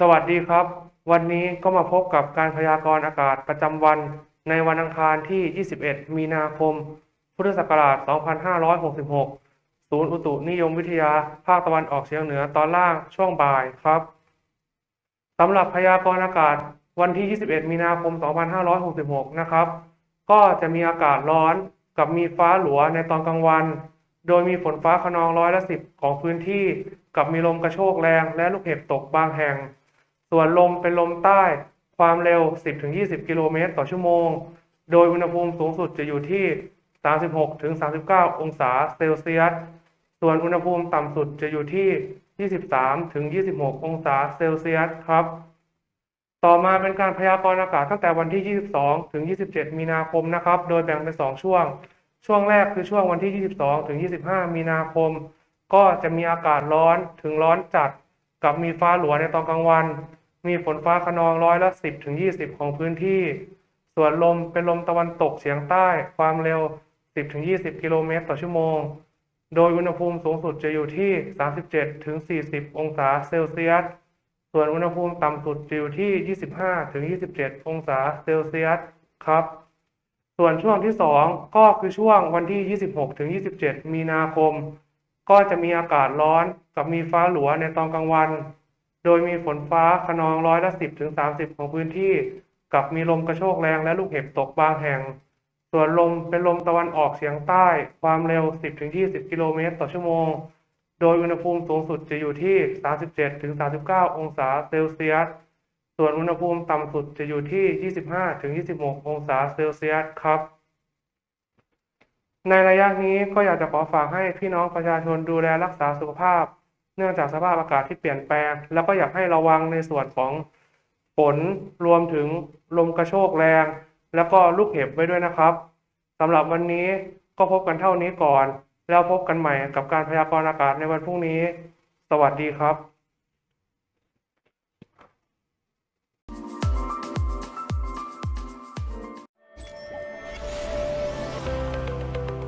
สวัสดีครับ วันนี้ก็มาพบกับการพยากรณ์อากาศประจำวันในวันอังคารที่ 21 มีนาคม พุทธศักราช 2566 ศูนย์อุตุนิยมวิทยา ภาคตะวันออกเฉียงเหนือตอนล่างช่วงบ่ายครับสำหรับพยากรณ์อากาศวันที่ 21 มีนาคม 2566 นะครับ ก็จะมีอากาศร้อนกับมีฟ้าหลัวในตอนกลางวัน โดยมีฝนฟ้าขนองร้อยละสิบของพื้นที่ กับมีลมกระโชกแรงและลูกเห็บตกบางแห่ง ส่วนลมเป็นลมใต้ความเร็ว 10-20 กิโลเมตรต่อชั่วโมง โดยอุณหภูมิสูงสุดจะอยู่ที่ 36-39 องศาเซลเซียส ส่วนอุณหภูมิต่ำสุดจะอยู่ที่ 23-26 องศาเซลเซียสครับ ต่อมาเป็นการพยากรณ์อากาศตั้งแต่วันที่ 22 ถึง 27 มีนาคมนะครับ โดยแบ่งเป็น 2 ช่วง ช่วงแรกคือช่วงวันที่ 22 ถึง 25 มีนาคม ก็จะมีอากาศร้อนถึงร้อนจัด กับมีฟ้าหลัวในตอนกลางวัน มีฝนฟ้าขนองร้อยละ 10ถึง20 ของพื้นที่ ส่วนลมเป็นลมตะวันตกเฉียงใต้ ความเร็ว 10ถึง20 กิโลเมตรต่อชั่วโมง โดยอุณหภูมิสูงสุดจะอยู่ที่ 37ถึง40 องศาเซลเซียส ส่วนอุณหภูมิต่ำสุดจะอยู่ที่ 25ถึง27 องศาเซลเซียสครับ ส่วนช่วงที่ 2 ก็คือช่วงวันที่ 26ถึง27 มีนาคม ก็จะมีอากาศร้อนกับมีฟ้าหลัวในตอนกลางวัน โดยมีฝนฟ้าขนองร้อยละ 10ถึง30 ของพื้นที่ กับมีลมกระโชกแรงและลูกเห็บตกบางแห่ง ส่วนลมเป็นลมตะวันออกเฉียงใต้ ความเร็ว 10ถึง20 กิโลเมตรต่อชั่วโมง โดยอุณหภูมิสูงสุดจะอยู่ที่ 37ถึง39 องศาเซลเซียส ส่วนอุณหภูมิต่ำสุดจะอยู่ที่ 25ถึง26 องศาเซลเซียสครับ ในระยะนี้ก็อยากจะขอฝากให้พี่น้องประชาชนดูแลรักษาสุขภาพ เนื่องจากสภาพอากาศที่เปลี่ยนแปลง แล้วก็อยากให้ระวังในส่วนของฝนรวมถึงลมกระโชกแรง แล้วก็ลูกเห็บไว้ด้วยนะครับสำหรับวันนี้ก็พบกันเท่านี้ก่อน แล้วพบกันใหม่กับการพยากรณ์อากาศในวันพรุ่งนี้ สวัสดีครับ